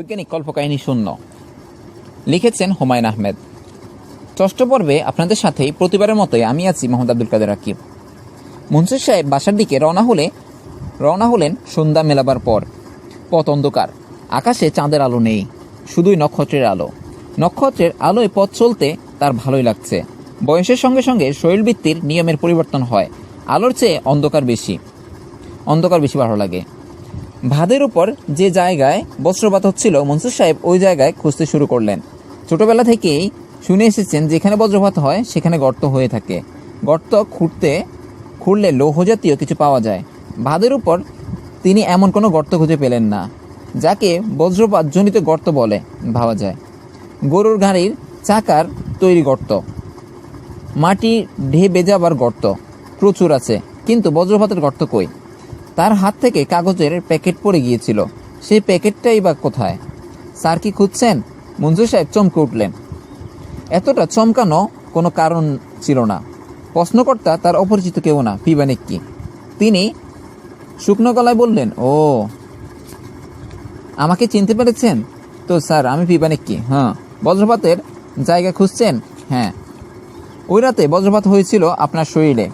বৈজ্ঞানিক কল্পকাহিনী শূন্য। লিখেছেন হুমায়ুন আহমেদ। ষষ্ঠ পর্বে আপনাদের সাথেই প্রতিবারের মতোই আমি আছি মোহাম্মদ আব্দুল কাদের রাকিব। মনসুর সাহেব বাসার দিকে রওনা হলে, রওনা হলেন সন্ধ্যা মেলাবার পর। পথ অন্ধকার, আকাশে চাঁদের আলো নেই, শুধুই নক্ষত্রের আলো। নক্ষত্রের আলোয় পথ চলতে তার ভালোই লাগছে। বয়সের সঙ্গে সঙ্গে শরীরবৃত্তির নিয়মের পরিবর্তন হয়। আলোর চেয়ে অন্ধকার বেশি। অন্ধকার বেশি ভালো লাগে। ভাদের উপর যে জায়গায় বস্ত্রপাত হচ্ছিল, মনসুর সাহেব ওই জায়গায় খুঁজতে শুরু করলেন। ছোটবেলা থেকেই শুনে এসেছেন, যেখানে বজ্রপাত হয়, সেখানে গর্ত হয়ে থাকে। গর্ত খুঁড়তে, খুঁড়লে লৌহ জাতীয় কিছু পাওয়া যায়। ভাদের উপর তিনি এমন কোনো গর্ত খুঁজে পেলেন না, যাকে বজ্রপাত জনিত গর্ত বলে ভাবা যায়। গরুর গাড়ির চাকার তৈরি গর্ত। মাটি ঢেবে যাবার গর্ত প্রচুর আছে, কিন্তু বজ্রপাতের গর্ত কই? তার হাত থেকে কাগজের প্যাকেট পড়ে গিয়েছিল। সেই প্যাকেটটাই বা কোথায়? স্যার কি খুঁজছেন? মঞ্জুর সাহেব চমকে উঠলেন। এতটা চমকানো কোনো কারণ ছিল না। প্রশ্নকর্তা তার অপরিচিত কেউ না পিবানিক কি? তিনি শুকনো গলায় বললেন, ও, আমাকে চিনতে পেরেছেন? তো স্যার, আমি পিবানিক কি? হ্যাঁ বজ্রপাতের জায়গা খুঁজছেন? হ্যাঁ। ওই রাতে বজ্রপাত হয়েছিল আপনার শরীরে?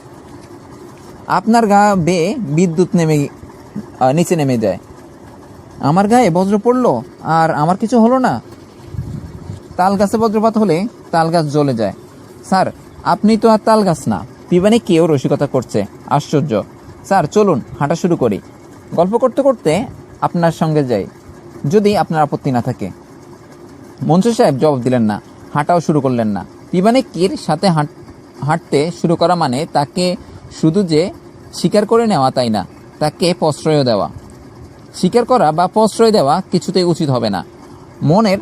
আপনার গা বেয়ে বিদ্যুৎ নেমে নিচে নেমে যায়। আমার গায়ে বজ্র পড়ল আর আমার কিছু হলো না। তাল গাছে বজ্রপাত হলে তাল গাছ জ্বলে যায়। স্যার, আপনি তো আর তাল গাছ না। পিবানি কেউ রসিকতা করছে। আশ্চর্য। স্যার, চলুন, হাঁটা শুরু করি। গল্প করতে করতে আপনার সঙ্গে যাই, যদি আপনার আপত্তি না থাকে। মনসুর সাহেব জবাব দিলেন না, হাঁটাও শুরু করলেন না। পিবানিকির সাথে হাঁট, হাঁটতে শুরু করা মানে তাকে শুধু যে স্বীকার করে নেওয়া তাই না, তাকে প্রশ্রয় দেওয়া। স্বীকার করা বা প্রশ্রয় দেওয়া কিছুতেই উচিত হবে না। মনের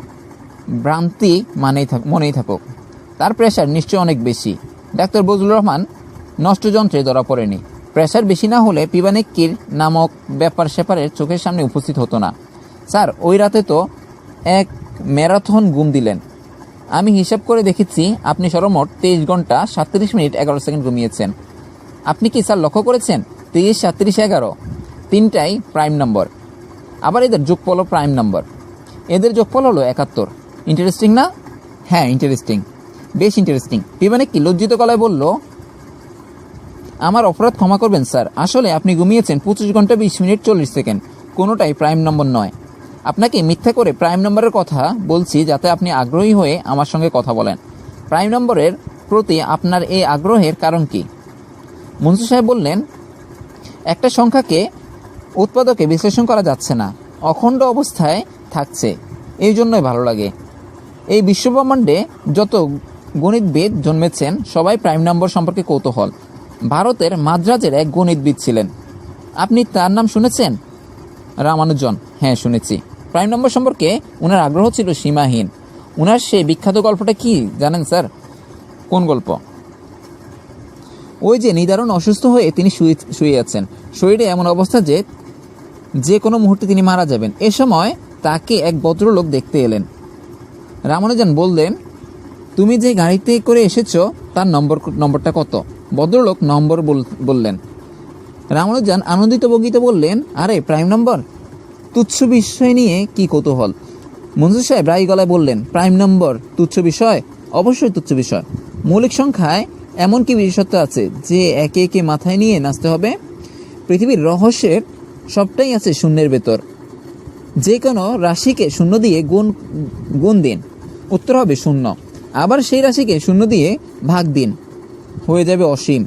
ভ্রান্তি মানেই থাক মনেই থাকুক। তার প্রেশার নিশ্চয়ই অনেক বেশি। ডাক্তার বজলুর রহমান নষ্ট যন্ত্রে ধরা পড়েনি। প্রেশার বেশি না হলে পিবানিক্কির নামক ব্যাপার স্যাপারের চোখের সামনে উপস্থিত হতো না। স্যার, ওই রাতে তো এক ম্যারাথন গুম দিলেন। আমি হিসাব করে দেখেছি, আপনি সর্বমোট তেইশ ঘণ্টা সাতত্রিশ মিনিট এগারো সেকেন্ড ঘুমিয়েছেন। আপনি কি স্যার লক্ষ্য করেছেন? তেইশ সাতত্রিশ, এগারো। তিনটাই প্রাইম নম্বর আবার এদের যোগফলও প্রাইম নম্বর এদের যোগফল হলো একাত্তর। ইন্টারেস্টিং না? হ্যাঁ ইন্টারেস্টিং বেশ ইন্টারেস্টিং পিবানে কি লজ্জিত গলায় বলল, আমার অপরাধ ক্ষমা করবেন, স্যার। আসলে আপনি ঘুমিয়েছেন পঁচিশ ঘণ্টা বিশ মিনিট চল্লিশ সেকেন্ড। কোনোটাই প্রাইম নম্বর নয়। আপনাকে মিথ্যা করে প্রাইম নম্বরের কথা বলছি যাতে আপনি আগ্রহী হয়ে আমার সঙ্গে কথা বলেন। প্রাইম নম্বরের প্রতি আপনার এই আগ্রহের কারণ কি? মনসুর সাহেব বললেন, একটা সংখ্যাকে উৎপাদকে বিশ্লেষণ করা যাচ্ছে না, অখণ্ড অবস্থায় থাকছে, এই জন্যই ভালো লাগে। এই বিশ্বব্রহ্মাণ্ডে যত গণিতবিদ জন্মেছেন, সবাই প্রাইম নম্বর সম্পর্কে কৌতূহল। ভারতের মাদ্রাজের এক গণিতবিদ ছিলেন। আপনি তার নাম শুনেছেন? রামানুজন। হ্যাঁ শুনেছি। প্রাইম নম্বর সম্পর্কে ওনার আগ্রহ ছিল সীমাহীন। ওনার সেই বিখ্যাত গল্পটা কি জানেন, স্যার? কোন গল্প? ওই যে নিদারুণ অসুস্থ হয়ে তিনি শুয়ে শুয়ে আছেন। শরীরে এমন অবস্থা যে যে কোনো মুহূর্তে তিনি মারা যাবেন। এ সময় তাকে এক ভদ্রলোক দেখতে এলেন। রামানুজন বললেন, তুমি যে গাড়িতে করে এসেছ, তার নম্বর, নম্বরটা কত? ভদ্রলোক নম্বর বল- বললেন। রামানুজন আনন্দিত বগিতে বললেন, আরে, প্রাইম নম্বর? তুচ্ছ বিষয় নিয়ে কি কৌতূহল। মঞ্জুর সাহেব রায় গলায় বললেন, প্রাইম নম্বর, তুচ্ছ বিষয় অবশ্যই তুচ্ছ বিষয় মৌলিক সংখ্যায় এমন কি বিশেষত্ব আছে যে একে একে মাথায় নিয়ে নাচতে হবে। পৃথিবীর রহস্যের সবটাই আছে শূন্যের ভেতর। যে কোনো রাশিকে শূন্য দিয়ে গুণ গুণ দিন। উত্তর হবে শূন্য। আবার সেই রাশিকে শূন্য দিয়ে ভাগ দিন। হয়ে যাবে অসীম।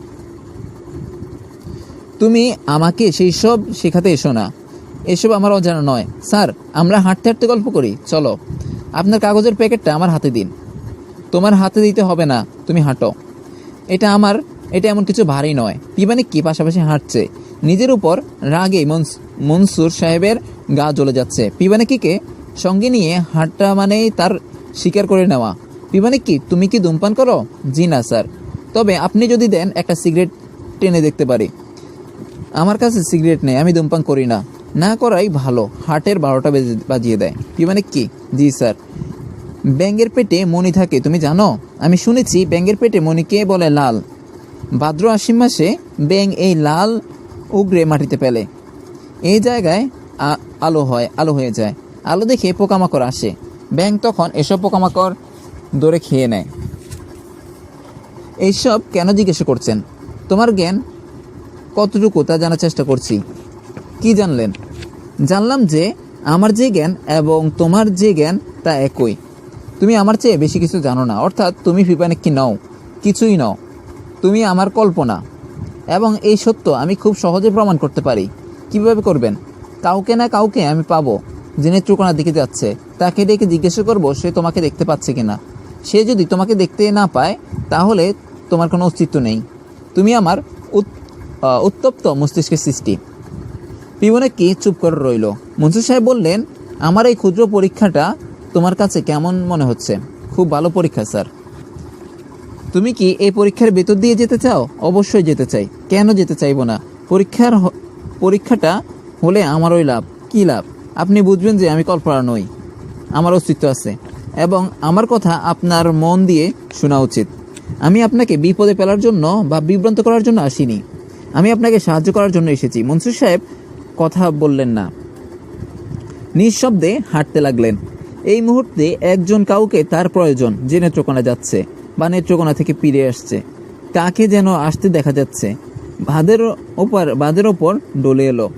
তুমি আমাকে সেই সব শেখাতে এসো না। এসব আমার অজানা নয়। স্যার, আমরা হাঁটতে হাঁটতে গল্প করি। চলো। আপনার কাগজের প্যাকেটটা আমার হাতে দিন। তোমার হাতে দিতে হবে না। তুমি হাঁটো। এটা আমার, এটা এমন কিছু ভারী নয়। পিবানি কি পাশাপাশি হাঁটছে? নিজের উপর রাগে মনস- মনসুর সাহেবের গা জ্বলে যাচ্ছে। পিবানিকিকে সঙ্গে নিয়ে হাঁটা মানেই তার স্বীকার করে নেওয়া। পিবানিকি তুমি কি ধূমপান করো? জি না, স্যার। তবে আপনি যদি দেন, একটা সিগারেট টেনে দেখতে পারি। আমার কাছে সিগারেট নেই, আমি ধূমপান করি না। না করাই ভালো হার্টের বারোটা বেজে- বাজিয়ে দেয়। কি মানে কি? জি, স্যার। ব্যাঙের পেটে মণি থাকে, তুমি জানো? আমি শুনেছি ব্যাঙের পেটে মণিকে বলে লাল। ভাদ্র আশ্বিন মাসে ব্যাঙ এই লাল উগরে মাটিতে পেলে এই জায়গায় আলো হয়, আলো হয়ে যায়। আলো দেখে পোকামাকড় আসে। ব্যাং তখন এসব পোকামাকড় দৌড়ে খেয়ে নেয়। এইসব কেন জিজ্ঞেস করছেন? তোমার জ্ঞান কতটুকু তা জানার চেষ্টা করছি। কি জানলেন? জানলাম যে আমার যে জ্ঞান এবং তোমার যে জ্ঞান তা একই। তুমি আমার চেয়ে বেশি কিছু জানো না। অর্থাৎ তুমি ফিপানেক্কি নও, কিছুই নও। তুমি আমার কল্পনা। এবং এই সত্য আমি খুব সহজে প্রমাণ করতে পারি। কীভাবে করবেন? কাউকে না কাউকে আমি পাবো যিনি নেত্রকোনার দিকে যাচ্ছে। তাকে ডেকে জিজ্ঞাসা করব, সে তোমাকে দেখতে পাচ্ছে কিনা। সে যদি তোমাকে দেখতে না পায়, তাহলে তোমার কোনো অস্তিত্ব নেই। তুমি আমার উত- উত্তপ্ত মস্তিষ্কের সৃষ্টি। পিবনে কি চুপ করে রইল। মনসুর সাহেব বললেন, আমার এই ক্ষুদ্র পরীক্ষাটা তোমার কাছে কেমন মনে হচ্ছে? খুব ভালো পরীক্ষা, স্যার। তুমি কি এই পরীক্ষার ভেতর দিয়ে যেতে চাও? অবশ্যই যেতে চাই। কেন যেতে চাইব না? পরীক্ষার পরীক্ষাটা হলে আমারই লাভ। কি লাভ? আপনি বুঝবেন যে আমি কল্পনা নই। আমার অস্তিত্ব আছে। এবং আমার কথা আপনার মন দিয়ে শোনা উচিত। আমি আপনাকে বিপদে ফেলার জন্য বা বিভ্রান্ত করার জন্য আসিনি। আমি আপনাকে সাহায্য করার জন্য এসেছি। মনসুর সাহেব কথা বললেন না। নিঃশব্দে হাঁটতে লাগলেন। এই মুহূর্তে একজন কাউকে তার প্রয়োজন যে নেত্রকোনা যাচ্ছে বা নেত্রকোনা থেকে ফিরে আসছে। তাকে যেন আসতে দেখা যাচ্ছে। ভাদের ওপর বাদের ওপর ডলে এলো।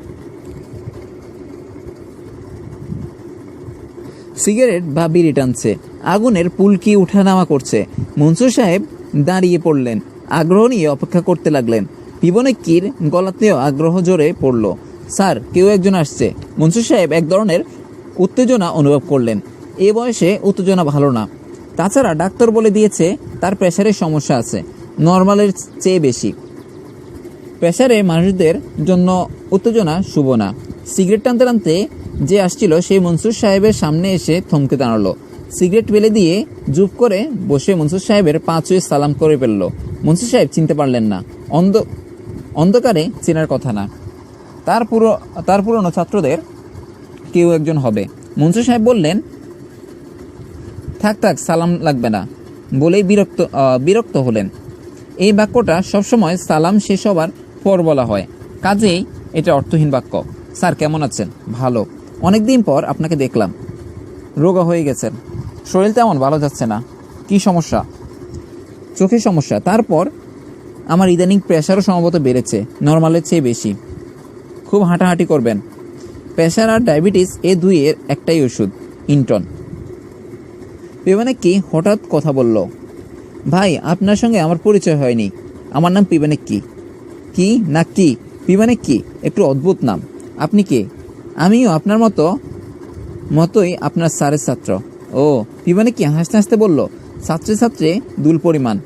সিগারেট বা বিড়ি টানছে। আগুনের পুলকি উঠানামা করছে। মনসুর সাহেব দাঁড়িয়ে পড়লেন। আগ্রহ নিয়ে অপেক্ষা করতে লাগলেন। পিবনেক্কির গলাতেও আগ্রহ জোরে পড়ল। স্যার, কেউ একজন আসছে। মনসুর সাহেব এক ধরনের উত্তেজনা অনুভব করলেন। এ বয়সে উত্তেজনা ভালো না। তাছাড়া ডাক্তার বলে দিয়েছে, তার প্রেশারের সমস্যা আছে, নর্মালের চেয়ে বেশি। প্রেশারে মানুষদের জন্য উত্তেজনা শুভ না। সিগারেট টানতে টানতে যে আসছিল সেই মনসুর সাহেবের সামনে এসে থমকে দাঁড়াল। সিগারেট ফেলে দিয়ে জুপ করে বসে মনসুর সাহেবের পা ছুঁয়ে সালাম করে ফেলল। মনসুর সাহেব চিনতে পারলেন না। অন্ধ অন্ধকারে চেনার কথা না। তার পুরো তার পুরনো ছাত্রদের কেউ একজন হবে। মনসুর সাহেব বললেন, থাক থাক, সালাম লাগবে না। বলেই বিরক্ত বিরক্ত হলেন। এই বাক্যটা সবসময় সালাম শেষ হবার পর বলা হয়। কাজেই এটা অর্থহীন বাক্য। স্যার, কেমন আছেন? ভালো। অনেকদিন পর আপনাকে দেখলাম। রোগা হয়ে গেছেন। শরীর তেমন ভালো যাচ্ছে না। কি সমস্যা? চোখের সমস্যা। তারপর আমার ইদানিং প্রেশারও সম্ভবত বেড়েছে, নর্মালের চেয়ে বেশি। খুব হাঁটাহাঁটি করবেন। প্রেশার আর ডায়াবেটিস এ দুইয়ের একটাই ওষুধ, ইন্টন। পেবানে কি হঠাৎ কথা বলল? ভাই, আপনার সঙ্গে আমার পরিচয় হয়নি। আমার নাম পিবানেক কি? না কি? পিবানেক কি? একটু অদ্ভুত নাম। আপনি কে? আমিও আপনার মতো, মতোই আপনার স্যারের ছাত্র। ও পিবানেক কি হাসতে হাসতে বলল, ছাত্রে ছাত্রে, দুল পরিমাণ।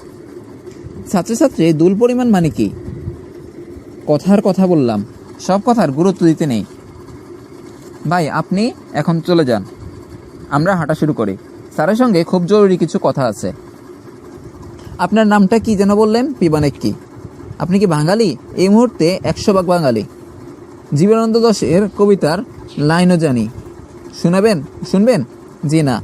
ছাত্রে, দুল পরিমাণ মানে কি? কথার কথা বললাম। সব কথার গুরুত্ব দিতে নেই। ভাই, আপনি এখন চলে যান। আমরা হাঁটা শুরু করি। স্যারের সঙ্গে খুব জরুরি কিছু কথা আছে। আপনার নামটা কি যেন বললেন? পিবানেক কি? আপনি কি বাঙালি? এই মুহূর্তে একশো ভাগ বাঙালি। জীবনানন্দ দাশের কবিতার লাইনও জানি। শোনাবেন? শুনবেন? জি না।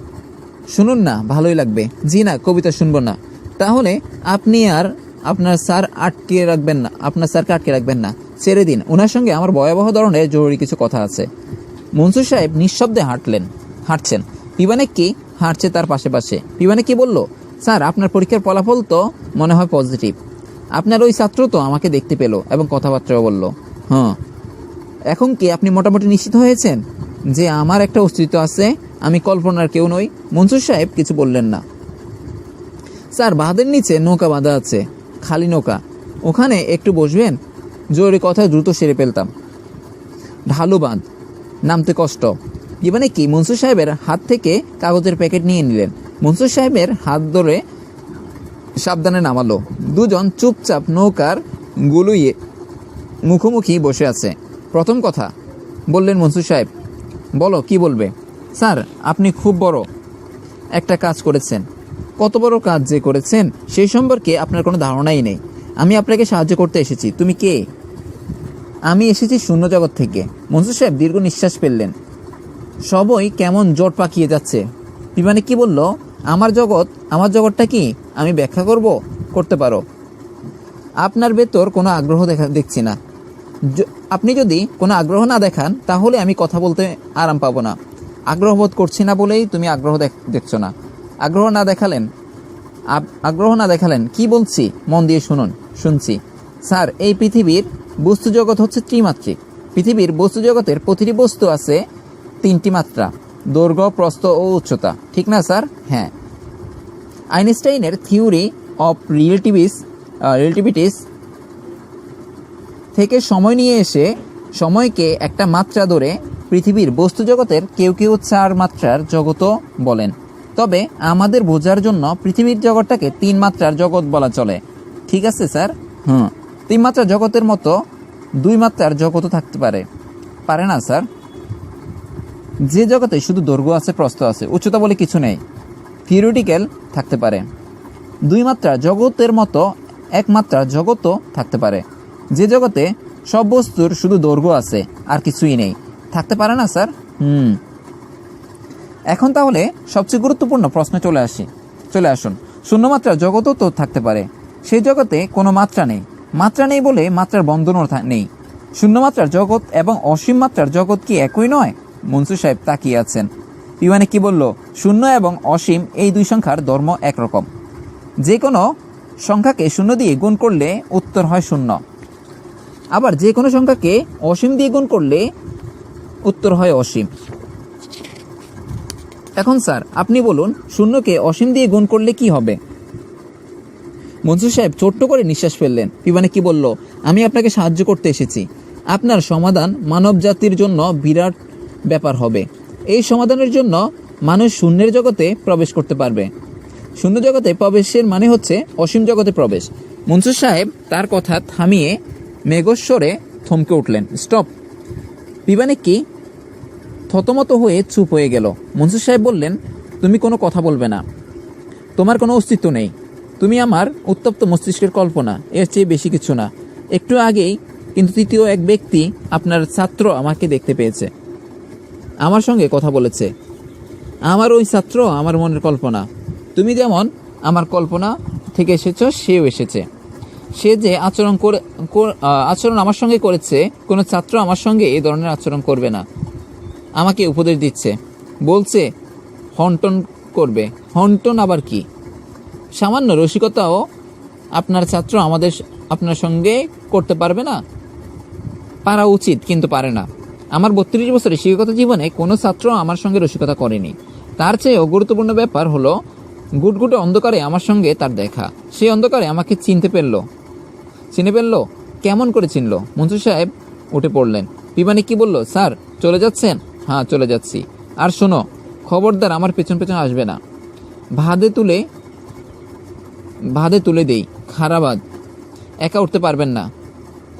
শুনুন না, ভালোই লাগবে। জি না, কবিতা শুনব না। তাহলে আপনি আর আপনার স্যার আটকে রাখবেন না। আপনার স্যারকে আটকে রাখবেন না। ছেড়ে দিন। ওনার সঙ্গে আমার ভয়াবহ ধরনের জরুরি কিছু কথা আছে। মনসুর সাহেব নিঃশব্দে হাঁটলেন, হাঁটছেন। পিবানেক কি? হাঁটছে তার পাশে পাশে পিবানেক কি বলল, স্যার, আপনার পরীক্ষার ফলাফল তো মনে হয় পজিটিভ আপনার ওই ছাত্র তো আমাকে দেখতে পেল এবং কথাবার্তাও বলল। হ্যাঁ। এখন কি? আপনি মোটামুটি নিশ্চিত হয়েছেন? যে আমার একটা অস্তিত্ব আছে, আমি কল্পনার কেউ নই। মনসুর সাহেব কিছু বললেন না। স্যার, বাঁধের নিচে নৌকা বাঁধা আছে, খালি নৌকা। ওখানে একটু বসবেন? জরুরি কথা দ্রুত সেরে ফেলতাম। ঢালু বাঁধ। নামতে কষ্ট। জীবনে কি মনসুর সাহেবের হাত থেকে কাগজের প্যাকেট নিয়ে নিলেন। মনসুর সাহেবের হাত ধরে সাবধানে নামালো। দুজন চুপচাপ নৌকার গুলুইয়ে মুখোমুখি বসে আছে। প্রথম কথা, বললেন মনসুর সাহেব, বলো, কি বলবে? স্যার, আপনি খুব বড় একটা কাজ করেছেন। কত বড় কাজ যে করেছেন সেই সম্পর্কে আপনার কোনো ধারণাই নেই। আমি আপনাকে সাহায্য করতে এসেছি। তুমি কে? আমি এসেছি শূন্য জগৎ থেকে। মনসুর সাহেব দীর্ঘ নিঃশ্বাস ফেললেন। সবই কেমন জোট পাকিয়ে যাচ্ছে। বিমানে কি বলল? আমার জগৎ, আমার জগৎটা কি আমি ব্যাখ্যা করব? করতে পারো। আপনার ভেতর কোনো আগ্রহ দেখা, দেখছি না। আপনি যদি কোনো আগ্রহ না দেখান, তাহলে আমি কথা বলতে আরাম পাবো না। আগ্রহ বোধ করছি না বলেই তুমি আগ্রহ দেখ- দেখছ না। আগ্রহ না দেখালেন। আগ্রহ না দেখালেন। কি বলছি? মন দিয়ে শুনুন। শুনছি। স্যার, এই পৃথিবীর বস্তু জগৎ হচ্ছে ত্রিমাত্রিক। পৃথিবীর বস্তু জগতের প্রতিটি বস্তু আছে তিনটি মাত্রা, দৈর্ঘ্য, প্রস্থ ও উচ্চতা। ঠিক না, স্যার? হ্যাঁ। আইনস্টাইনের থিওরি অফ রিলেটিভিস রিলেটিভিটিস থেকে সময় নিয়ে এসে সময়কে একটা মাত্রা ধরে পৃথিবীর বস্তু জগতের কেউ কেউ চার মাত্রার জগতও বলেন। তবে আমাদের বোঝার জন্য পৃথিবীর জগৎটাকে তিন মাত্রার জগৎ বলা চলে। ঠিক আছে, স্যার? হুম। তিন মাত্রার জগতের মতো দুই মাত্রার জগতও থাকতে পারে। পারে না, স্যার? যে জগতে শুধু দৈর্ঘ্য আছে, প্রস্থ আছে, উচ্চতা বলে কিছু নেই, থিওরিটিক্যাল থাকতে পারে। দুই মাত্রার জগতের মতো এক মাত্রার জগতও থাকতে পারে। যে জগতে সব বস্তুর শুধু দৈর্ঘ্য আছে, আর কিছুই নেই, থাকতে পারে না, স্যার? হুম। এখন তাহলে সবচেয়ে গুরুত্বপূর্ণ প্রশ্নে চলে আসি, চলে আসুন। শূন্যমাত্রার জগতও তো থাকতে পারে, সেই জগতে কোনো মাত্রা নেই মাত্রা নেই বলে মাত্রার বন্ধনও নেই। শূন্যমাত্রার জগৎ এবং অসীম মাত্রার জগৎ কি একই নয়? মনসুর সাহেব তাকিয়ে আছেন। ইউয়ানে কি বলল? শূন্য এবং অসীম এই দুই সংখ্যার ধর্ম একরকম। যে কোনো সংখ্যাকে শূন্য দিয়ে গুণ করলে উত্তর হয় শূন্য। আবার যে কোনো সংখ্যাকে অসীম দিয়ে গুণ করলে উত্তর হয় অসীম। এখন স্যার, আপনি বলুন, শূন্যকে অসীম দিয়ে গুণ করলে কি হবে? মনসুর সাহেব ছোট্ট করে নিঃশ্বাস ফেললেন। পিবানে কি বলল? আমি আপনাকে সাহায্য করতে এসেছি। আপনার সমাধান মানব জাতির জন্য বিরাট ব্যাপার হবে। এই সমাধানের জন্য মানুষ শূন্যের জগতে প্রবেশ করতে পারবে। শূন্য জগতে প্রবেশের মানে হচ্ছে অসীম জগতে প্রবেশ। মনসুর সাহেব তার কথা থামিয়ে মেঘস্বরে থমকে উঠলেন। স্টপ। পিবানে কি থতমত হয়ে চুপ হয়ে গেল। মনসুর সাহেব বললেন, তুমি কোনো কথা বলবে না। তোমার কোনো অস্তিত্ব নেই। তুমি আমার উত্তপ্ত মস্তিষ্কের কল্পনা, এর চেয়ে বেশি কিছু না। একটু আগেই কিন্তু তৃতীয় এক ব্যক্তি আপনার ছাত্র আমাকে দেখতে পেয়েছে। আমার সঙ্গে কথা বলেছে। আমার ওই ছাত্র আমার মনের কল্পনা। তুমি যেমন আমার কল্পনা থেকে এসেছ, সেও এসেছে। সে যে আচরণ করে আচরণ আমার সঙ্গে করেছে, কোনো ছাত্র আমার সঙ্গে এই ধরনের আচরণ করবে না। আমাকে উপদেশ দিচ্ছে। বলছে, হন্টন করবে। হন্টন আবার কি? সামান্য রসিকতাও আপনার ছাত্র আমাদের আপনার সঙ্গে করতে পারবে না। পারা উচিত, কিন্তু পারে না। আমার বত্রিশ বছরের শিক্ষকতা জীবনে কোনো ছাত্র আমার সঙ্গে রসিকতা করেনি। তার চেয়েও গুরুত্বপূর্ণ ব্যাপার হলো, গুটগুটে অন্ধকারে আমার সঙ্গে তার দেখা। সেই অন্ধকারে আমাকে চিনতে পেরল। চিনে ফেলল কেমন করে চিনল? মনসুর সাহেব উঠে পড়লেন। পিবানি কি বলল? স্যার, চলে যাচ্ছেন? হ্যাঁ চলে যাচ্ছি। আর শোনো, খবরদার আমার পেছন পেছন আসবে না। ভাদে তুলে ভাদে তুলে দেই। খারাবাদ একা উঠতে পারবেন না।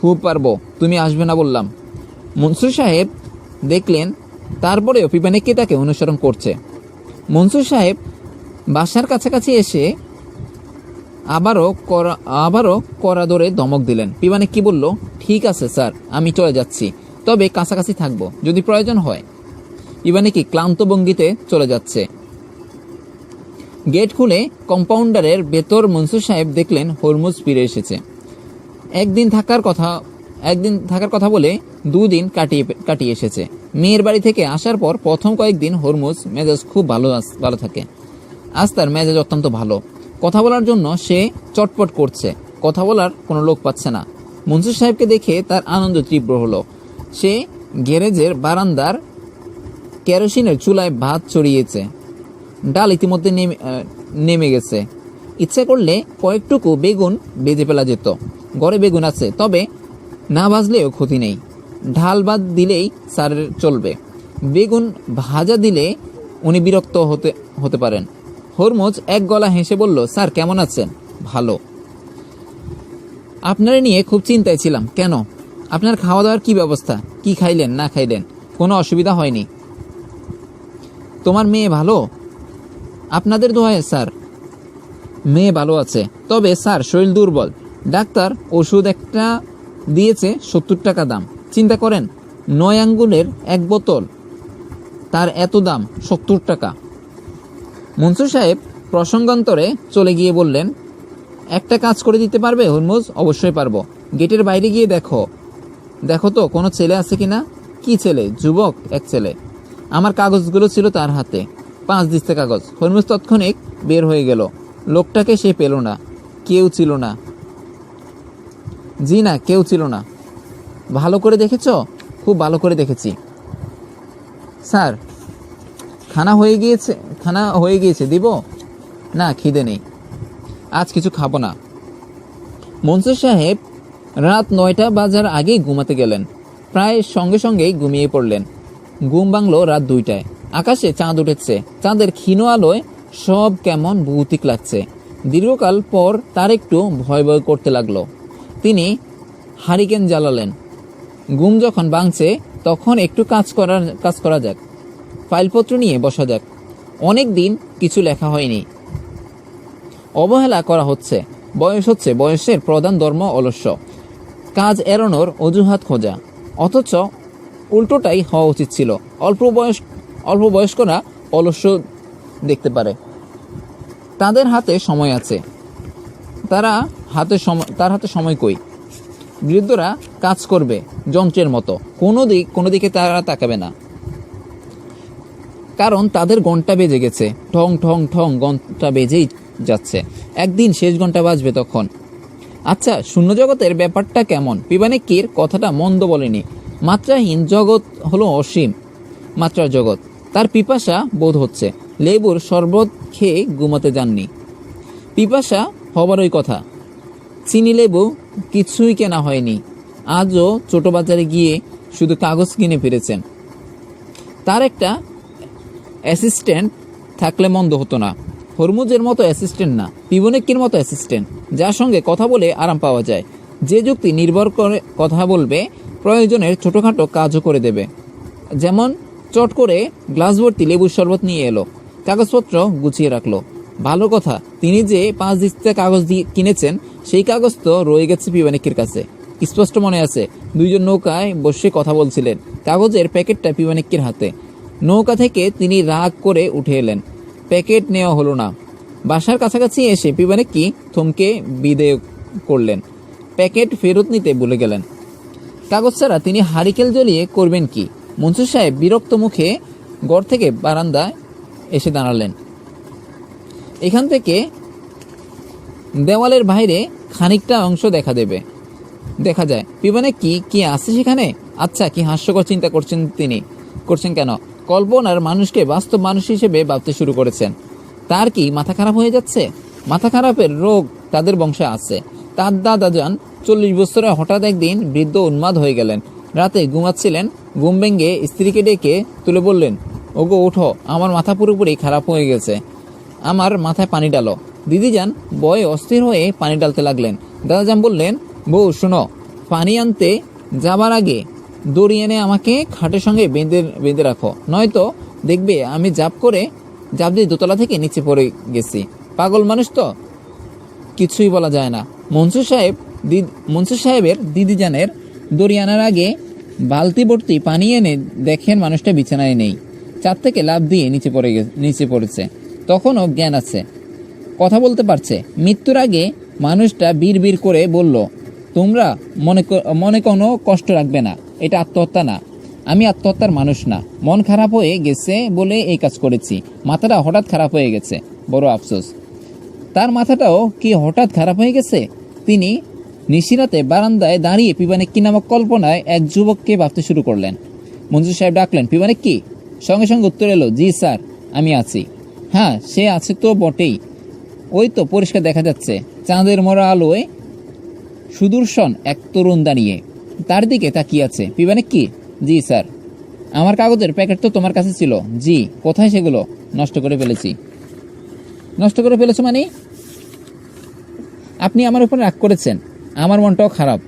খুব পারব। তুমি আসবে না বললাম। মনসুর সাহেব দেখলেন, তারপরেও পিপানিকে তাকে অনুসরণ করছে। মনসুর সাহেব বাসার কাছাকাছি এসে আবারও করা, আবারও কড়া ধরে ধমক দিলেন। পিবানে কি বলল, ঠিক আছে স্যার, আমি চলে যাচ্ছি। তবে কাছাকাছি থাকব, যদি প্রয়োজন হয়। পিবানে কি ক্লান্ত ভঙ্গিতে চলে যাচ্ছে। গেট খুলে কম্পাউন্ডারের ভেতর মনসুর সাহেব দেখলেন হরমুজ ফিরে এসেছে। একদিন থাকার কথা, একদিন থাকার কথা বলে দুদিন কাটিয়ে কাটিয়ে এসেছে। মেয়ের বাড়ি থেকে আসার পর প্রথম কয়েকদিন হরমুজ মেজাজ খুব ভালো ভালো থাকে। আজ তার মেজাজ অত্যন্ত ভালো। কথা বলার জন্য সে চটপট করছে। কথা বলার কোনো লোক পাচ্ছে না। মনসুর সাহেবকে দেখে তার আনন্দ তীব্র হলো। সে গ্যারেজের বারান্দার কেরোসিনের চুলায় ভাত চড়িয়েছে ডাল ইতিমধ্যে নেমে নেমে গেছে। ইচ্ছে করলে কয়েকটুকু বেগুন বেজে ফেলা যেত। ঘরে বেগুন আছে, তবে না ভাজলেও ক্ষতি নেই। ঢাল বাদ দিলেই স্যারের চলবে। বেগুন ভাজা দিলে উনি বিরক্ত হতে হতে পারেন। হরমুজ এক গলা হেসে বলল, স্যার, কেমন আছেন? ভালো। আপনারা নিয়ে খুব চিন্তায় ছিলাম। কেন? আপনার খাওয়া দাওয়ার কি ব্যবস্থা? কি খাইলেন, না খাইলেন? কোনো অসুবিধা হয়নি? তোমার মেয়ে ভালো? আপনাদের দোয়ায় স্যার। মেয়ে ভালো আছে। তবে, স্যার, শরীর দুর্বল। ডাক্তার ওষুধ একটা দিয়েছে, সত্তর টাকা দাম। চিন্তা করেন, নয় আঙ্গুলের এক বোতল। তার এত দাম, সত্তর টাকা। মনসুর সাহেব প্রসঙ্গান্তরে চলে গিয়ে বললেন, একটা কাজ করে দিতে পারবে, হরমুজ? অবশ্যই পারব। গেটের বাইরে গিয়ে দেখো। দেখো তো, কোনো ছেলে আছে কিনা? কি ছেলে? যুবক, এক ছেলে। আমার কাগজগুলো ছিল তার হাতে। পাঁচ দিস্তে কাগজ। হরমুজ তৎক্ষণিক বের হয়ে গেল। লোকটাকে সে পেল না। কেউ ছিল না। জি না কেউ ছিল না। ভালো করে দেখেছ? খুব ভালো করে দেখেছি। স্যার, খানা হয়ে গিয়েছে, খানা হয়ে গিয়েছে, দিব? না, খিদে নেই। আজ কিছু খাব না। মনসুর সাহেব রাত নয়টা বাজার আগেই ঘুমাতে গেলেন। প্রায় সঙ্গে সঙ্গেই ঘুমিয়ে পড়লেন। ঘুম বাংলো রাত দুইটায়। আকাশে চাঁদ উঠেছে। চাঁদের ক্ষীণ আলোয় সব কেমন ভৌতিক লাগছে। দীর্ঘকাল পর তার একটু ভয় ভয় করতে লাগল। তিনি হারিকেন জ্বালালেন। ঘুম যখন ভাঙছে, তখন একটু কাজ করার, কাজ করা যাক। ফাইলপত্র নিয়ে বসা যাক। অনেক দিন কিছু লেখা হয়নি। অবহেলা করা হচ্ছে। বয়স হচ্ছে বয়সের প্রধান ধর্ম অলস্য। কাজ এড়ানোর অজুহাত খোঁজা। অথচ উল্টোটাই হওয়া উচিত ছিল। অল্প বয়স অল্প বয়স্করা অলস্য দেখতে পারে। তাদের হাতে সময় আছে। তারা হাতে সময়, তার হাতে সময় কই? বৃদ্ধরা কাজ করবে যন্ত্রের মতো। কোনো দিক, কোনো দিকে তারা তাকাবে না। কারণ তাদের ঘণ্টা বেজে গেছে। ঠং ঠং ঠং, ঘণ্টা বেজেই যাচ্ছে। একদিন শেষ ঘণ্টা বাজবে তখন। আচ্ছা শূন্য জগতের ব্যাপারটা কেমন? পিবানিকির কথাটা মন্দ বলেনি। মাত্রাহীন জগৎ হলো অসীম। মাত্রার জগৎ। তার পিপাসা বোধ হচ্ছে। লেবুর শরবত খেয়ে ঘুমাতে যাননি। পিপাসা হবারই কথা। চিনি লেবু কিছুই কেনা হয়নি। আজও ছোট বাজারে গিয়ে শুধু কাগজ কিনে ফিরেছেন। তার একটা অ্যাসিস্ট্যান্ট থাকলে মন্দ হতো না। হরমুজের মতো অ্যাসিস্ট্যান্ট না পিবনেক্কির মতো অ্যাসিস্ট্যান্ট যার সঙ্গে কথা বলে আরাম পাওয়া যায়। যে যুক্তি নির্ভর করে কথা বলবে, প্রয়োজনের ছোটোখাটো কাজও করে দেবে। যেমন চট করে গ্লাস ভর্তি লেবুর শরবত নিয়ে এলো। কাগজপত্র গুছিয়ে রাখল। ভালো কথা, তিনি যে পাঁচ দিস্তে কাগজ দিয়ে কিনেছেন, সেই কাগজ তো রয়ে গেছে পিবানিকের কাছে। স্পষ্ট মনে আছে, দুইজন নৌকায় বসে কথা বলছিলেন। কাগজের প্যাকেটটা পিবানিকের হাতে। নৌকা থেকে তিনি রাগ করে উঠে এলেন। প্যাকেট নেওয়া হলো না। বাসার কাছাকাছি এসে পিবানিকি থমকে বিদেয় করলেন। প্যাকেট ফেরত নিতে ভুলে গেলেন। কাগজ ছাড়া তিনি হারিকেল জ্বলিয়ে করবেন কি? মনসুর সাহেব বিরক্ত মুখে ঘর থেকে বারান্দায় এসে দাঁড়ালেন। এখান থেকে দেওয়ালের বাইরে খানিকটা অংশ দেখা দেবে। দেখা যায় পিবানে কি কি আছে সেখানে? আচ্ছা কি হাস্যকর চিন্তা করছেন তিনি। করছেন কেন? কল্পনার মানুষকে বাস্তব মানুষ হিসেবে ভাবতে শুরু করেছেন। তার কি মাথা খারাপ হয়ে যাচ্ছে? মাথা খারাপের রোগ তাদের বংশে আছে। তার দাদা যান চল্লিশ বছরে হঠাৎ একদিন বৃদ্ধ উন্মাদ হয়ে গেলেন। রাতে ঘুমাচ্ছিলেন, ঘুম ভেঙে স্ত্রীকে ডেকে তুলে বললেন, ওগো, ওঠো, আমার মাথা পুরোপুরি খারাপ হয়ে গেছে। আমার মাথায় পানি ডালো দিদি যান বয়ে অস্থির হয়ে পানি ডালতে লাগলেন। দাদা দাদাজান বললেন, বউ, শোনো, পানি আনতে যাবার আগে দড়ি এনে আমাকে খাটের সঙ্গে বেঁধে বেঁধে রাখো। নয়তো দেখবে আমি জাপ করে জাপ দিয়ে দোতলা থেকে নিচে পড়ে গেছি। পাগল মানুষ তো, কিছুই বলা যায় না। মনসুর সাহেব মনসুর সাহেবের দিদিজানের দড়ি আনার আগে বালতি ভর্তি পানি এনে দেখেন মানুষটা বিছানায় নেই। চার থেকে লাভ দিয়ে নিচে পড়ে গে- নিচে পড়েছে। তখনও জ্ঞান আছে। কথা বলতে পারছে। মৃত্যুর আগে মানুষটা বীর বীর করে বলল, তোমরা মনে মনে কোনো কষ্ট রাখবে না। এটা আত্মহত্যা না। আমি আত্মহত্যার মানুষ না। মন খারাপ হয়ে গেছে বলে এই কাজ করেছি। মাথাটা হঠাৎ খারাপ হয়ে গেছে। বড় আফসোস। তার মাথাটাও কি হঠাৎ খারাপ হয়ে গেছে? তিনি নিশিরাতে বারান্দায় দাঁড়িয়ে পিবানেক্কি নামক কল্পনায় এক যুবককে ভাবতে শুরু করলেন। মঞ্জুর সাহেব ডাকলেন পিবানেক্কি সঙ্গে সঙ্গে উত্তর এলো, জি স্যার, আমি আছি। হ্যাঁ সে আছে তো বটেই। ওই তো পরিষ্কার দেখা যাচ্ছে, চাঁদের মরা আলোয় সুদূরশন এক তরুণ দাঁড়িয়ে। তার দিকে তাকিয়ে আছে পিবানেক্কি জি স্যার। আমার কাগজের প্যাকেট তো তোমার কাছে ছিল? জি। কোথায় সেগুলো? নষ্ট করে ফেলেছি। নষ্ট করে ফেলেছো মানে? আপনি আমার উপর রাগ করেছেন। আমার মনটাও খারাপ।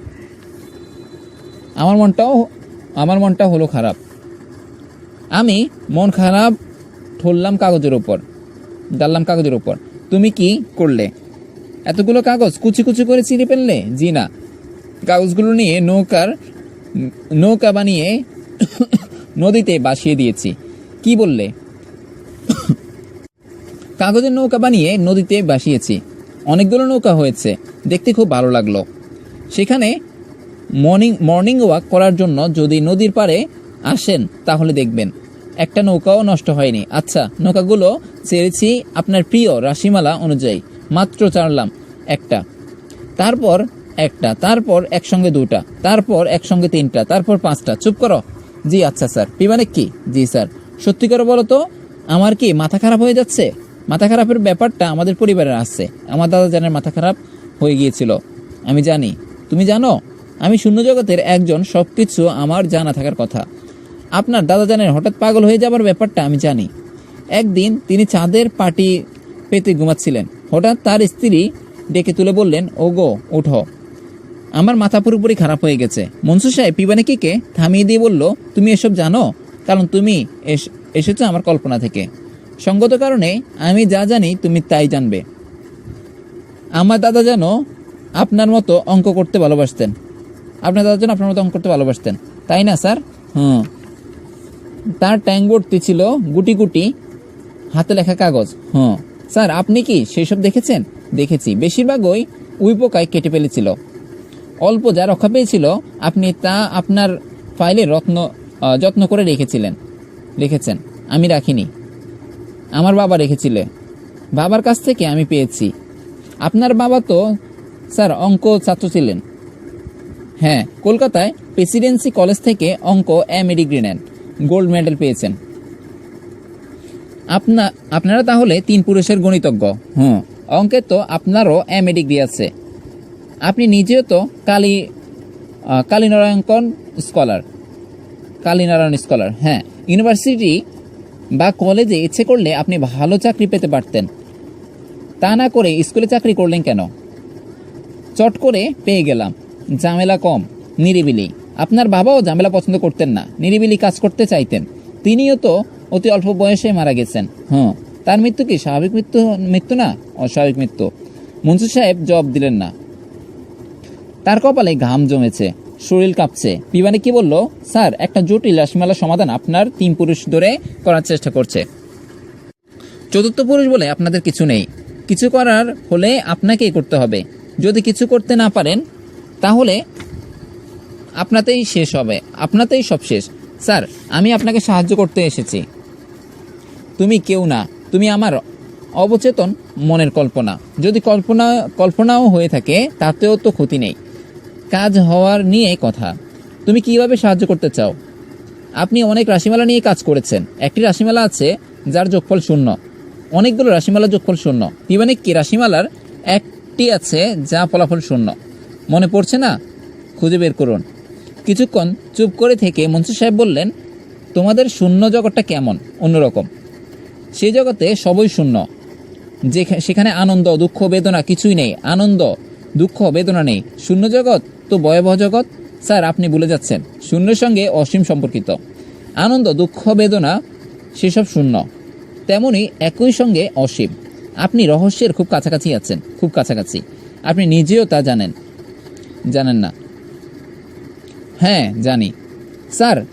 আমার মনটাও, আমার মনটা হলো খারাপ। আমি মন খারাপ ঠললাম কাগজের ওপর ডাললাম কাগজের ওপর তুমি কি করলে? এতগুলো কাগজ কুচি কুচি করে ছিঁড়ে ফেললে? জি না। কাগজগুলো নিয়ে নৌকার, নৌকা বানিয়ে নদীতে বাসিয়ে দিয়েছি। কি বললে? কাগজের নৌকা বানিয়ে নদীতে বাসিয়েছি অনেকগুলো নৌকা হয়েছে। দেখতে খুব ভালো লাগল। সেখানে মর্নিং মর্নিং ওয়াক করার জন্য যদি নদীর পাড়ে আসেন, তাহলে দেখবেন। একটা নৌকাও নষ্ট হয়নি। আচ্ছা নৌকাগুলো ছেড়েছি আপনার প্রিয় রাশিমালা অনুযায়ী। মাত্র চাড়লাম একটা। তারপর একটা, তারপর একসঙ্গে দুটা, তারপর একসঙ্গে তিনটা, তারপর পাঁচটা। চুপ করো। জি আচ্ছা স্যার। পিবানে কি? জি, স্যার। সত্যি করে বলো তো আমার কি মাথা খারাপ হয়ে যাচ্ছে? মাথা খারাপের ব্যাপারটা আমাদের পরিবারের আসছে আমার দাদা জানের মাথা খারাপ হয়ে গিয়েছিল। আমি জানি। তুমি জানো? আমি শূন্য জগতের একজন সব কিছু আমার জানা থাকার কথা। আপনার দাদা জানের হঠাৎ পাগল হয়ে যাবার ব্যাপারটা আমি জানি। একদিন তিনি চাঁদের পাটি পেতে ঘুমাচ্ছিলেন। হঠাৎ তার স্ত্রী ডেকে তুলে বললেন ও গো ওঠো। আমার মাথা পুরোপুরি খারাপ হয়ে গেছে। মনসু সাহেব পিবানিকিকে থামিয়ে দিয়ে বলল, তুমি এসব জানো? কারণ তুমি এস- এসেছ আমার কল্পনা থেকে। সঙ্গত কারণে আমি যা জানি তুমি তাই জানবে। আমার দাদা যেন আপনার মতো অঙ্ক করতে ভালোবাসতেন। আপনার দাদা যেন আপনার মতো অঙ্ক করতে ভালোবাসতেন। তাই না, স্যার? হুম। তার ট্যাঙ্ক ভর্তি ছিল গুটি গুটি হাতে লেখা কাগজ। হ্যাঁ স্যার, আপনি কি সেই সব দেখেছেন? দেখেছি। বেশিরভাগই উই পোকায় কেটে ফেলেছিল। অল্প যা রক্ষা পেয়েছিল, আপনি তা আপনার ফাইলে রত্ন যত্ন করে রেখেছিলেন। রেখেছেন। আমি রাখিনি। আমার বাবা রেখেছিলে। বাবার কাছ থেকে আমি পেয়েছি। আপনার বাবা তো, স্যার, অঙ্ক ছাত্র ছিলেন। হ্যাঁ কলকাতায় প্রেসিডেন্সি কলেজ থেকে অঙ্ক এম এ ডিগ্রি নেন। গোল্ড মেডেল পেয়েছেন। আপনা, আপনারা তাহলে তিন পুরুষের গণিতজ্ঞ। হুম, অঙ্কে তো আপনারও এম এ ডিগ্রি আছে। আপনি নিজেও তো কালী কালীনারায়ণকন স্কলার। কালীনারায়ণ স্কলার হ্যাঁ। ইউনিভার্সিটি বা কলেজে ইচ্ছে করলে আপনি ভালো চাকরি পেতে পারতেন। তা না করে স্কুলে চাকরি করলেন কেন? চট করে পেয়ে গেলাম। ঝামেলা কম, নিরিবিলি। আপনার বাবাও ঝামেলা পছন্দ করতেন না, নিরিবিলি কাজ করতে চাইতেন। তিনিও তো অতি অল্প বয়সে মারা গেছেন। হ্যাঁ তার মৃত্যু কি স্বাভাবিক মৃত্যু মৃত্যু না? অস্বাভাবিক মৃত্যু। মনসুর সাহেব জবাব দিলেন না। তার কপালে ঘাম জমেছে। শরীর কাঁপছে। পিবানি কি বলল? স্যার, একটা জটিল রাশিমালা সমাধান আপনার তিন পুরুষ ধরে করার চেষ্টা করছে। চতুর্থ পুরুষ বলে আপনাদের কিছু নেই। কিছু করার হলে আপনাকেই করতে হবে। যদি কিছু করতে না পারেন, তাহলে আপনাতেই শেষ হবে। আপনাতেই সব শেষ। স্যার, আমি আপনাকে সাহায্য করতে এসেছি। তুমি কেউ না। তুমি আমার অবচেতন মনের কল্পনা। যদি কল্পনা, কল্পনাও হয়ে থাকে, তাতেও তো ক্ষতি নেই। কাজ হওয়ার নিয়ে কথা। তুমি কীভাবে সাহায্য করতে চাও? আপনি অনেক রাশিমালা নিয়ে কাজ করেছেন। একটি রাশিমালা আছে যার যোগফল শূন্য। অনেকগুলো রাশিমালার যোগফল শূন্য। পিবানিক কি রাশিমালার একটি আছে যা ফলাফল শূন্য। মনে পড়ছে না? খুঁজে বের করুন। কিছুক্ষণ চুপ করে থেকে মনসুর সাহেব বললেন, তোমাদের শূন্য জগৎটা কেমন? অন্যরকম। সেই জগতে সবই শূন্য। যেখা- সেখানে আনন্দ, দুঃখ, বেদনা কিছুই নেই। আনন্দ দুঃখ, বেদনা নেই। শূন্য জগৎ, তো ভয়াবহ জগৎ? স্যার, আপনি ভুলে যাচ্ছেন। শূন্যের সঙ্গে অসীম সম্পর্কিত। আনন্দ, দুঃখ, বেদনা, সেসব শূন্য। তেমনি একই সঙ্গে অসীম। আপনি রহস্যের খুব কাছাকাছি আছেন, খুব কাছাকাছি। আপনি নিজেও তা জানেন। জানেন না। হ্যাঁ জানি। স্যার,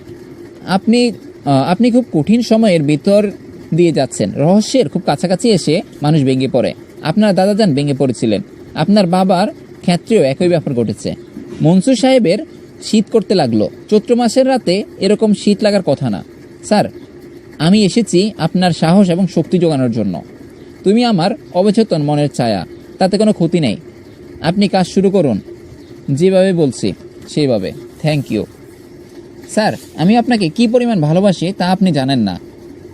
আপনি আপনি খুব কঠিন সময়ের ভিতর দিয়ে যাচ্ছেন। রহস্যের খুব কাছাকাছি এসে মানুষ ভেঙে পড়ে। আপনার দাদা যান ভেঙে পড়েছিলেন। আপনার বাবার ক্ষেত্রেও একই ব্যাপার ঘটেছে। মনসুর সাহেবের শীত করতে লাগল। চৈত্র মাসের রাতে এরকম শীত লাগার কথা না। স্যার, আমি এসেছি আপনার সাহস এবং শক্তি যোগানোর জন্য। তুমি আমার অবচেতন মনের ছায়া, তাতে কোনো ক্ষতি নেই। আপনি কাজ শুরু করুন। যেভাবে বলছি, সেইভাবে। থ্যাংক ইউ স্যার, আমি আপনাকে কি পরিমাণ ভালোবাসি তা আপনি জানেন না।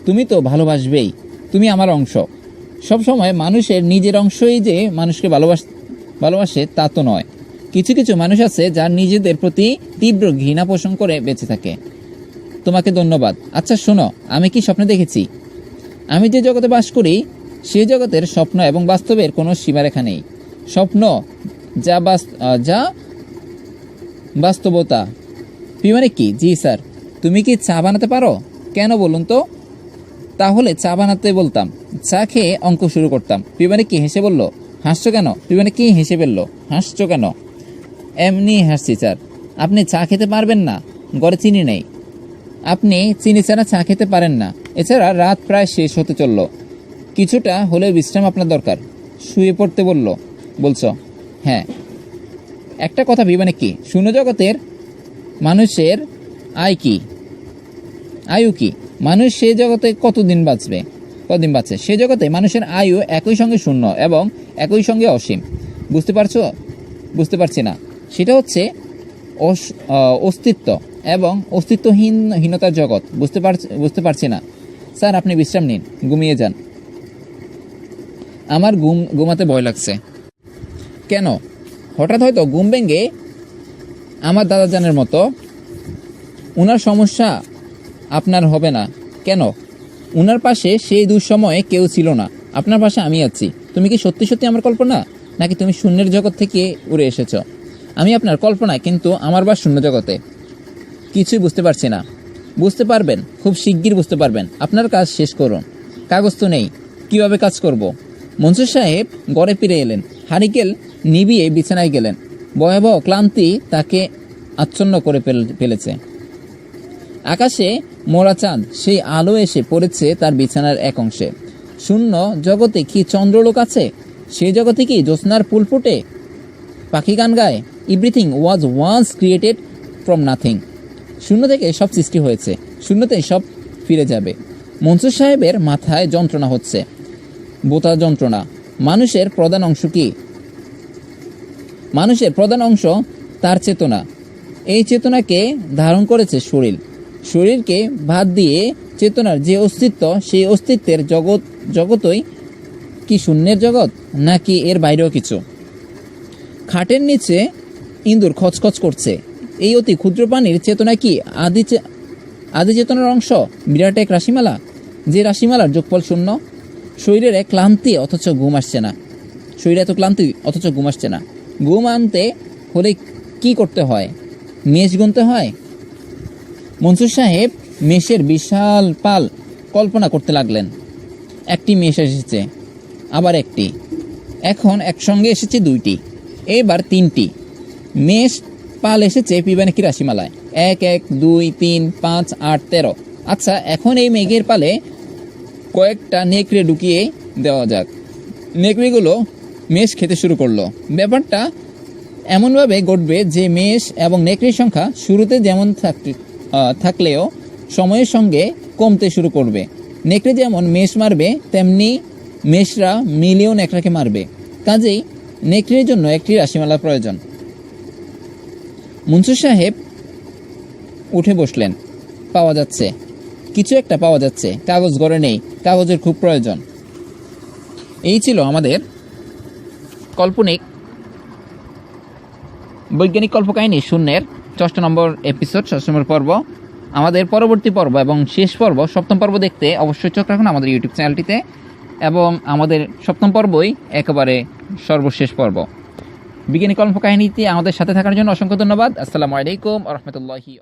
তুমি তো ভালোবাসবেই। তুমি আমার অংশ। সব সময় মানুষের নিজের অংশই যে মানুষকে ভালোবাস, ভালোবাসে তা তো নয়। কিছু কিছু মানুষ আছে যার নিজেদের প্রতি তীব্র ঘৃণা পোষণ করে বেঁচে থাকে। তোমাকে ধন্যবাদ। আচ্ছা শোনো, আমি কি স্বপ্নে দেখেছি? আমি যে জগতে বাস করি সেই জগতের স্বপ্ন এবং বাস্তবের কোনো সীমারেখা নেই। স্বপ্ন যা যা বাস্তবতা। মানে কি? জি, স্যার। তুমি কি চা বানাতে পারো? কেন বলুন তো? তাহলে চা বানাতে বলতাম। চা খেয়ে অঙ্ক শুরু করতাম। পিমানে কি হেসে বলল? হাসছো কেন? পিমানে কি হেসে ফেলল? হাসছো কেন? এমনি হাসছি, স্যার। আপনি চা খেতে পারবেন না। গড়ে চিনি নেই। আপনি চিনি ছাড়া চা খেতে পারেন না। এছাড়া রাত প্রায় শেষ হতে চলল। কিছুটা হলেও বিশ্রাম আপনার দরকার। শুয়ে পড়তে বলল। বলছো হ্যাঁ। একটা কথা বিমানে কি? শূন্য জগতের মানুষের আয় কি? আয়ু কি? মানুষ সে জগতে কতদিন বাঁচবে? কতদিন বাঁচে? সে জগতে মানুষের আয়ু একই সঙ্গে শূন্য এবং একই সঙ্গে অসীম। বুঝতে পারছ? বুঝতে পারছি না। সেটা হচ্ছে অস- অস্তিত্ব এবং অস্তিত্বহীন হীনতার জগৎ। বুঝতে পারছি বুঝতে পারছি না। স্যার, আপনি বিশ্রাম নিন। ঘুমিয়ে যান। আমার ঘুম, ঘুমাতে ভয় লাগছে। কেন? হঠাৎ হয়তো ঘুম ভেঙে আমার দাদা দাদাজানের মতো ওনার সমস্যা আপনার হবে না। কেন? উনার পাশে সেই দুঃসময়ে কেউ ছিল না। আপনার পাশে আমি আছি। তুমি কি সত্যি সত্যি আমার কল্পনা? নাকি তুমি শূন্যের জগৎ থেকে উড়ে এসেছ? আমি আপনার কল্পনা, কিন্তু আমার বা শূন্য জগতে। কিছুই বুঝতে পারছি না। বুঝতে পারবেন, খুব শিগগির বুঝতে পারবেন। আপনার কাজ শেষ করুন। কাগজ তো নেই। কীভাবে কাজ করব? মনসুর সাহেব গড়ে ফিরে এলেন। হারিকেল নিবিয়ে বিছানায় গেলেন। ভয়াবহ ক্লান্তি তাকে আচ্ছন্ন করে ফেলেছে। আকাশে মোড়া চাঁদ সেই আলো এসে পড়েছে তার বিছানার এক অংশে। শূন্য, জগতে কি চন্দ্রলোক আছে? সেই জগতে কি জ্যোৎস্নার ফুল ফুটে? পাখি গান গায় everything was once created from nothing শূন্য থেকে সব সৃষ্টি হয়েছে, শূন্যতে সব ফিরে যাবে। মনসুর সাহেবের মাথায় যন্ত্রণা হচ্ছে। বোতা যন্ত্রণা। মানুষের প্রধান অংশ কি? মানুষের প্রধান অংশ তার চেতনা। এই চেতনাকে ধারণ করেছে শরীর। শরীরকে ভাত দিয়ে চেতনার যে অস্তিত্ব, সেই অস্তিত্বের জগৎ, জগতই কি শূন্যের জগৎ, নাকি এর বাইরেও কিছু? খাটের নিচে ইন্দুর খচখচ করছে। এই অতি ক্ষুদ্র প্রাণীর চেতনা কি আদি আদি চেতনার অংশ? বিরাট এক রাশিমালা, যে রাশিমালার যোগফল শূন্য। শরীরের এক ক্লান্তি অথচ ঘুম আসছে না। শরীরে এত ক্লান্তি অথচ ঘুম আসছে না। ঘুম আনতে হলে কি করতে হয়? মেষ গুনতে হয় মনসুর সাহেব মেষের বিশাল পাল কল্পনা করতে লাগলেন। একটি মেষ এসেছে আবার একটি। এখন একসঙ্গে এসেছে দুইটি এবার তিনটি। মেষ পাল এসেছে পিবানাকি রাশিমালায়। এক এক দুই তিন পাঁচ আট তেরো। আচ্ছা এখন এই মেঘের পালে কয়েকটা নেকড়ে ঢুকিয়ে দেওয়া যাক। নেকড়েগুলো মেষ খেতে শুরু করল। ব্যাপারটা এমনভাবে ঘটবে যে মেষ এবং নেকড়ের সংখ্যা শুরুতে যেমন থাক- আহ, থাকলেও সময়ের সঙ্গে কমতে শুরু করবে। নেকড়ে যেমন মেষ মারবে, তেমনি মেষরা মিলিয়ন নেকড়াকে মারবে। কাজেই নেকড়ের জন্য একটি রাশিমালা প্রয়োজন। মনসুর সাহেব উঠে বসলেন। পাওয়া যাচ্ছে। কিছু একটা পাওয়া যাচ্ছে। কাগজ গড়ে নেই। কাগজের খুব প্রয়োজন। এই ছিল আমাদের কাল্পনিক বৈজ্ঞানিক কল্পকাহিনী শূন্যের ষষ্ঠ নম্বর এপিসোড ষষ্ঠ নম্বর পর্ব। আমাদের পরবর্তী পর্ব এবং শেষ পর্ব, সপ্তম পর্ব দেখতে অবশ্যই চোখ রাখুন আমাদের ইউটিউব চ্যানেলটিতে এবং আমাদের সপ্তম পর্বই একেবারে সর্বশেষ পর্ব। বিজ্ঞানী কল্পকাহিনীতে আমাদের সাথে থাকার জন্য অসংখ্য ধন্যবাদ। আসসালামু আলাইকুম রহমতুল্লাহি